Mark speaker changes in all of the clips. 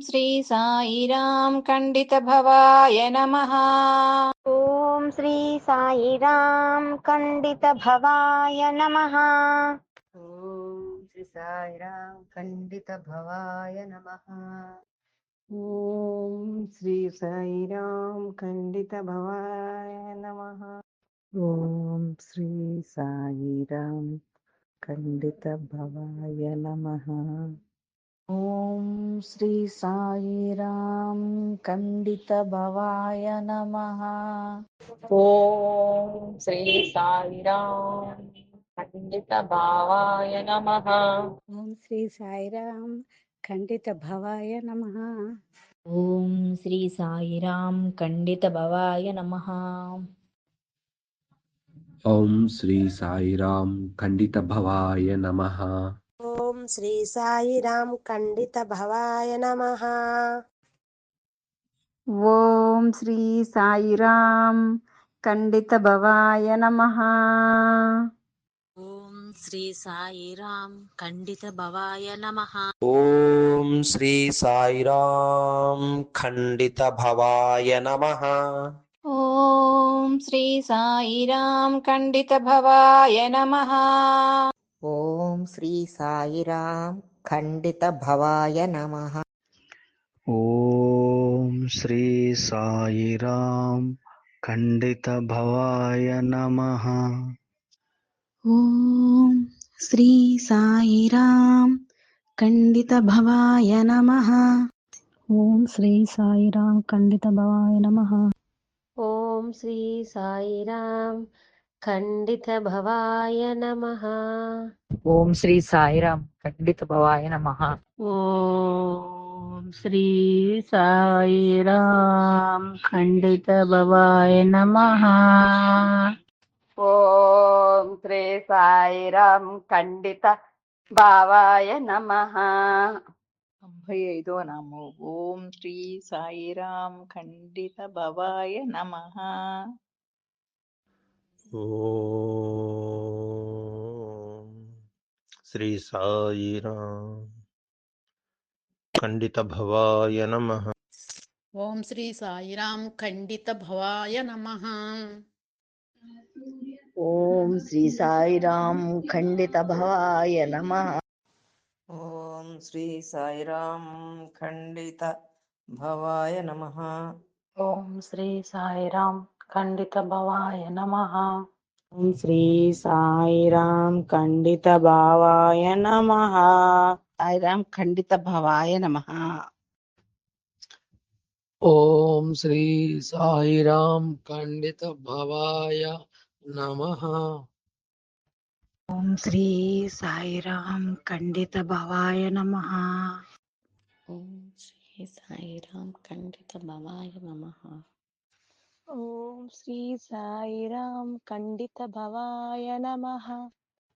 Speaker 1: శ్రీ సాయిరాం ఖండిత భవాయ నమః.
Speaker 2: ఓం శ్రీ సాయిరాం ఖండిత భవాయ నమః.
Speaker 3: ఓం శ్రీ సాయిరాం ఖండిత భవాయ నమః.
Speaker 4: ఓం శ్రీ సాయిరాం ఖండిత భవాయ నమః. ఓం శ్రీ సాయిరాం ఖండిత భవాయ నమః. ॐ श्री साईराम खण्डितभवाय
Speaker 1: नमः ॐ श्री साईराम खण्डितभावाय नमः
Speaker 5: ఓం శ్రీ సాయిరాం ఖండిత భవాయ నమ
Speaker 6: ఓం శ్రీ సాయిరాం ఖండిత భవాయ నమ
Speaker 7: ॐ श्री साईराम खण्डितभवाय
Speaker 2: नमः శ్రీ సాయిరాం ఖండిత భవాయ నమః.
Speaker 4: ఓం శ్రీ సాయిరాం ఖండిత భవాయ నమః.
Speaker 8: ఓం శ్రీ సాయిరాం ఖండిత భవాయ నమః.
Speaker 9: ఓం శ్రీ సాయిరాం ఖండిత భవాయ నమః.
Speaker 1: ఓం శ్రీ సాయిరాం ఖండిత భవాయ నమః.
Speaker 3: श्रीसायिरां
Speaker 10: खण्डितभवाय नमः। ॐ श्रीसायिरां खण्डितभवाय नमः।
Speaker 5: साईराम खंड भवाय नमः। ओम श्री साई राम खंडित भवाय नमः। ओम
Speaker 2: श्री साई राम ఖండిత భవాయ నమ.
Speaker 11: ఓం శ్రీ సాయిరాం ఖండిత భవాయ నమః.
Speaker 4: ఓం శ్రీ సాయిరాం ఖండిత భవాయ నమః.
Speaker 1: ఓం శ్రీ సాయిరాం ఖండిత భవాయ నమః.
Speaker 4: తొంభై ఐదో నామం. ఓం శ్రీ సాయిరాం ఖండిత భవాయ నమః.
Speaker 9: श्री साई राम। खंडित भवाय नमः।
Speaker 8: ओम श्री साई राम खंडित भवाय
Speaker 3: नमः। ओम श्री साई राम खंडित
Speaker 4: भवाय नमः। ओम श्री साई राम
Speaker 11: खंडित भवाय नमः। ओम श्री साई राम భవాయ నమః.
Speaker 4: ఓం శ్రీ సాయిరాం ఖండిత భావాయ నమః. సాయిరాం ఖండిత భవాయ నమః.
Speaker 10: ఓం శ్రీ సాయిరాం ఖండిత భవాయ నమః.
Speaker 5: ఓం శ్రీ సాయిరాం ఖండిత భవాయ నమ.
Speaker 8: ఓం శ్రీ సాయిరాం ఖండిత భవాయ నమః.
Speaker 5: ఓం శ్రీ సాయిరాం ఖండిత భవాయ నమ.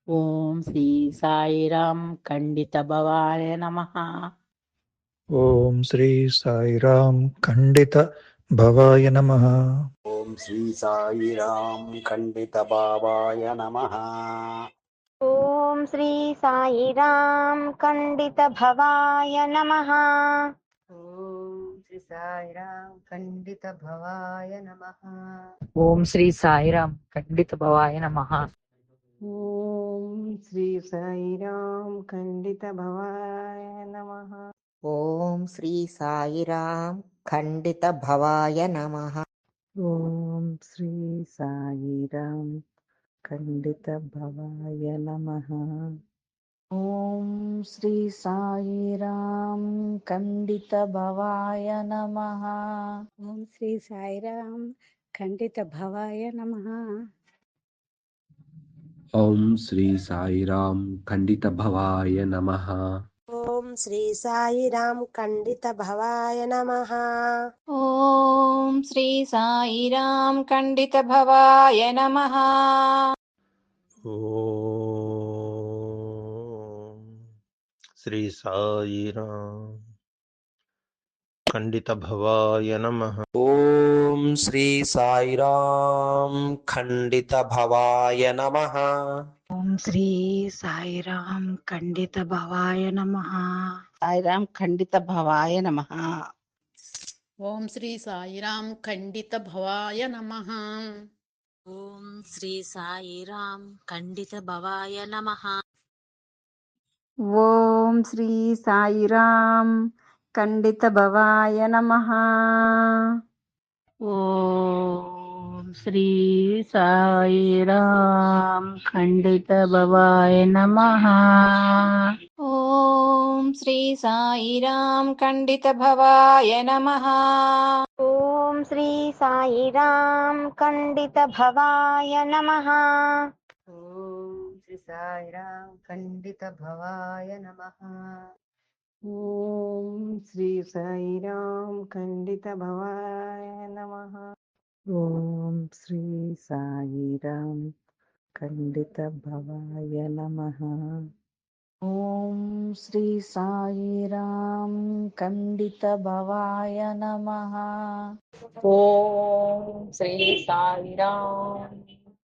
Speaker 11: ఓం శ్రీ సాయిరాం ఖండిత భవాయ నమః.
Speaker 10: ఓం శ్రీ సాయిరాం ఖండిత భవాయ నమః.
Speaker 9: ఓం శ్రీ సాయిరాం ఖండిత భవాయ నమః.
Speaker 2: ఓం శ్రీ సాయిరాం ఖండిత భవాయ నమః.
Speaker 3: సాయిరాం ఖండిత భవాయ నమః
Speaker 11: ఓం శ్రీ సాయిరాం ఖండిత భవాయ నమః.
Speaker 4: ఓం శ్రీ సాయిరాం ఖండిత భవాయ నమః.
Speaker 3: ఓం శ్రీ సాయిరాం ఖండిత భవాయ నమః.
Speaker 4: ఓం శ్రీ సాయిరాం ఖండిత భవాయ నమః. ఓం శ్రీ సాయిరాం ఖండిత భవాయ నమః.
Speaker 5: ఓం శ్రీ సాయిరాం ఖండిత భవాయ నమ.
Speaker 7: ఓం శ్రీ సాయిరాం ఖండిత భవాయ నమః.
Speaker 2: ఓం శ్రీ సాయిరాం ఖండిత భవాయ నమః.
Speaker 1: ఓం శ్రీ సాయిరాం ఖండిత భవాయ నమః.
Speaker 9: ఓం శ్రీ సాయిరా ఖండిత భవాయ నమ. ఓం
Speaker 5: శ్రీ సాయిరాం ఖండిత భవాయ నమ.
Speaker 4: ఓం శ్రీ సాయిరాం ఖండిత భవాయ నమ. సాయిరాం ఖండిత భవాయ నమ.
Speaker 8: ఓం శ్రీ సాయిరాం ఖండిత భవాయ నమ.
Speaker 12: ఓం శ్రీ సాయిరాం ఖండిత భవాయ నమ.
Speaker 13: ఓం శ్రీ సాయిరాం ఖండిత భవాయ నమ.
Speaker 4: ఓం శ్రీ సాయిరాం ఖండిత భవాయ నమ.
Speaker 13: ఓం శ్రీ సాయిరాం ఖండిత భవాయ నమ.
Speaker 7: ఓం శ్రీ సాయిరాం ఖండిత భవాయ నమః.
Speaker 14: సాయిరాం ఖండిత భవాయ నమః.
Speaker 10: ఓం శ్రీ సాయిరాం ఖండిత భవాయ నమ. ఓం శ్రీ సాయిరాం ఖండిత భవాయ నమ. ఓం శ్రీ సాయిరాం ఖండిత భవాయ నమ. ఓం శ్రీ సాయిరాం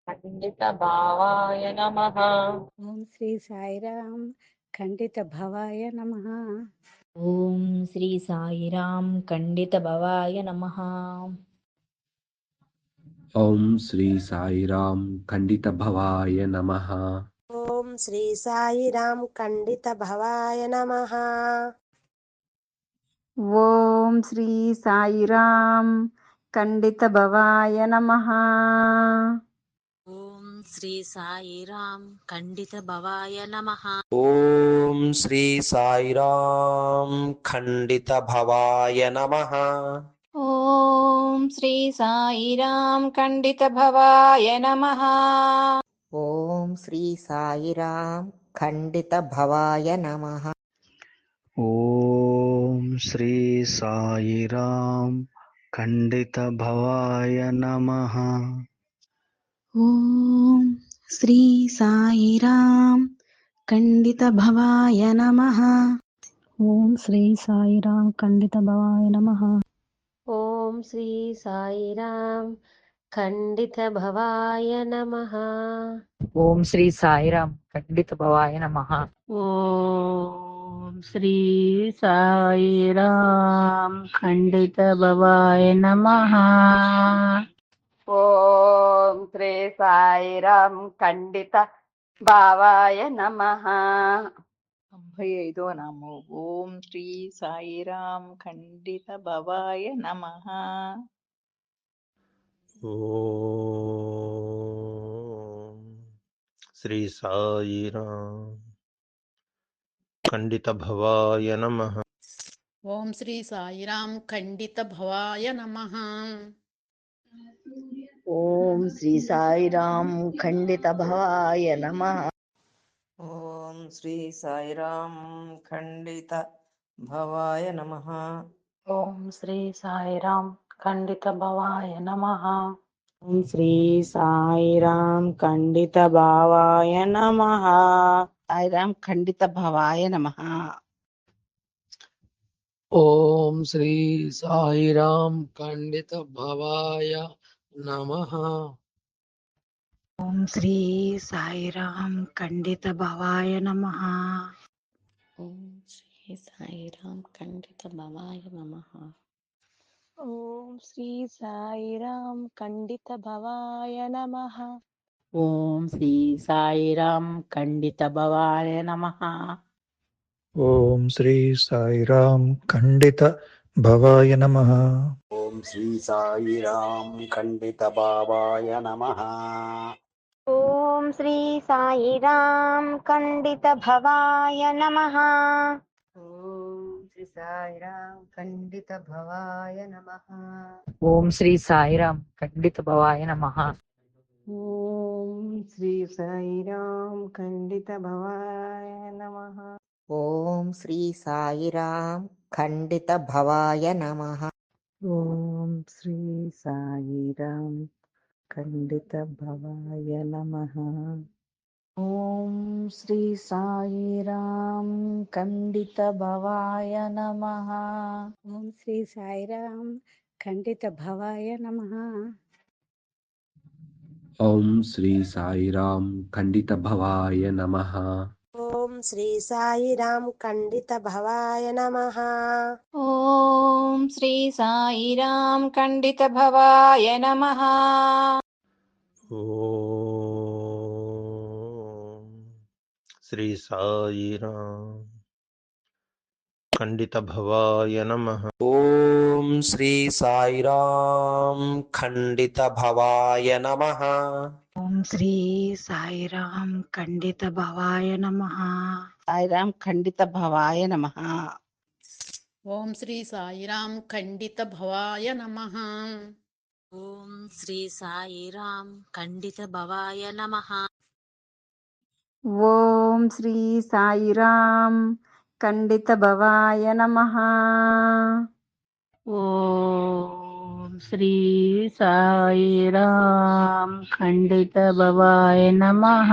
Speaker 10: ఖండిత భావాయ నమ.
Speaker 4: ఓం శ్రీ సాయిరామ్ ఖండిత భవాయ నమ.
Speaker 6: ఓం శ్రీ సాయిరామ్ ఖండిత భవాయ నమ.
Speaker 7: ఓం శ్రీ సాయిరామ్ ఖండిత భవాయ నమ.
Speaker 13: ఓం శ్రీ సాయిరామ్ ఖండిత భవాయ నమ.
Speaker 12: ఓం శ్రీ సాయిరామ్ ఖండిత భవాయ నమ.
Speaker 13: శ్రీ సాయిరాం ఖండిత భవాయ నమ.
Speaker 14: ఓం శ్రీ సాయిరాం ఖండిత భవాయ నమః.
Speaker 1: ఓం శ్రీ సాయిరాం ఖండిత భవాయ నమః.
Speaker 15: ఓం శ్రీ సాయిరాం ఖండిత భవాయ నమః. ఓం శ్రీ సాయిరాం ఖండిత భవాయ నమః.
Speaker 7: ఓం శ్రీ సాయిరాం ఖండిత భవాయ నమః
Speaker 2: ఓం శ్రీ సాయిరాం ఖండిత భవాయ నమః
Speaker 4: ఓం శ్రీ సాయిరాం ఖండిత భవాయ నమ
Speaker 13: ఓం శ్రీ సాయిరాం ఖండిత భావాయ నమ
Speaker 10: తొంభై ఐదో నామం ఓం శ్రీ సాయిరామ్ ఖండిత భావాయ నమ.
Speaker 5: తొంభై ఐదో నామో.
Speaker 8: ఓం శ్రీ సాయిరామ్ ఖండిత భవాయ నమ.
Speaker 14: శ్రీ సాయిరామ్ ఖండిత భవాయ నమ.
Speaker 16: ఓం శ్రీ సాయిరామ్ ఖండిత భవాయ నమ.
Speaker 4: ఓం శ్రీ సాయిరాం ఖండిత భవాయ నమ. ఓం శ్రీ సాయిరాం ఖండిత భావాయ నమ. ఓం శ్రీ సాయిరాం ఖండిత భవాయ నమః.
Speaker 1: ఓం శ్రీ సాయిరాం ఖండిత భవాయ నమ.
Speaker 4: సాయిరాం ఖండిత భవాయ నమః.
Speaker 12: ఓం శ్రీ సాయిరాం ఖండిత భవాయ नमः।
Speaker 15: ॐ श्री साईराम खण्डित भवाय नमः।
Speaker 4: ॐ श्री साई राम खंडित भवाय
Speaker 1: नमः। ओम श्री साई राम खंडित
Speaker 5: भवाय नमः। ओम श्री साईराम खण्डित भवाय नमः।
Speaker 7: ॐ श्री साईराम खण्डित భవాయ నమః.
Speaker 14: ఓం శ్రీ సాయిరాం ఖండిత భవాయ నమః.
Speaker 2: ఓం శ్రీ సాయిరాం ఖండిత భవాయ నమ.
Speaker 10: ఓం శ్రీ సాయిరాం ఖండిత భవాయ నమః.
Speaker 14: ఓం శ్రీ సాయిరాం ఖండిత భవాయ నమ.
Speaker 10: ఓం శ్రీ సాయిరాం ఖండిత భవాయ నమ. ओम श्री साई राम खंडित भवाय
Speaker 4: नमः। ओम श्री
Speaker 5: साई राम खंडित भवाय नमः।
Speaker 17: ओम श्री साई राम खंडित भवाय नमः।
Speaker 18: ओम श्री साई राम खंडित भवाय नमः।
Speaker 13: ओम श्री साई राम खंडित भवाय नमः।
Speaker 9: శ్రీ సాయిరాం ఖండిత భవాయ నమ. ఓం శ్రీ సాయిరాం ఖండిత భవాయ నమ. శ్రీ సాయిరాం खण्डितभवाय नमः
Speaker 14: ॐ श्री साईराम खण्डितभवाय नमः
Speaker 5: ॐ श्री साईराम खण्डितभवाय नमः
Speaker 19: साईराम खण्डितभवाय
Speaker 16: नमः ॐ श्री साईराम खण्डितभवाय नमः
Speaker 20: ॐ श्री साईराम खण्डितभवाय नमः
Speaker 13: ॐ श्री साईराम खण्डितभवाय नमः
Speaker 21: ॐ श्री साईराम खण्डित भवाय नमः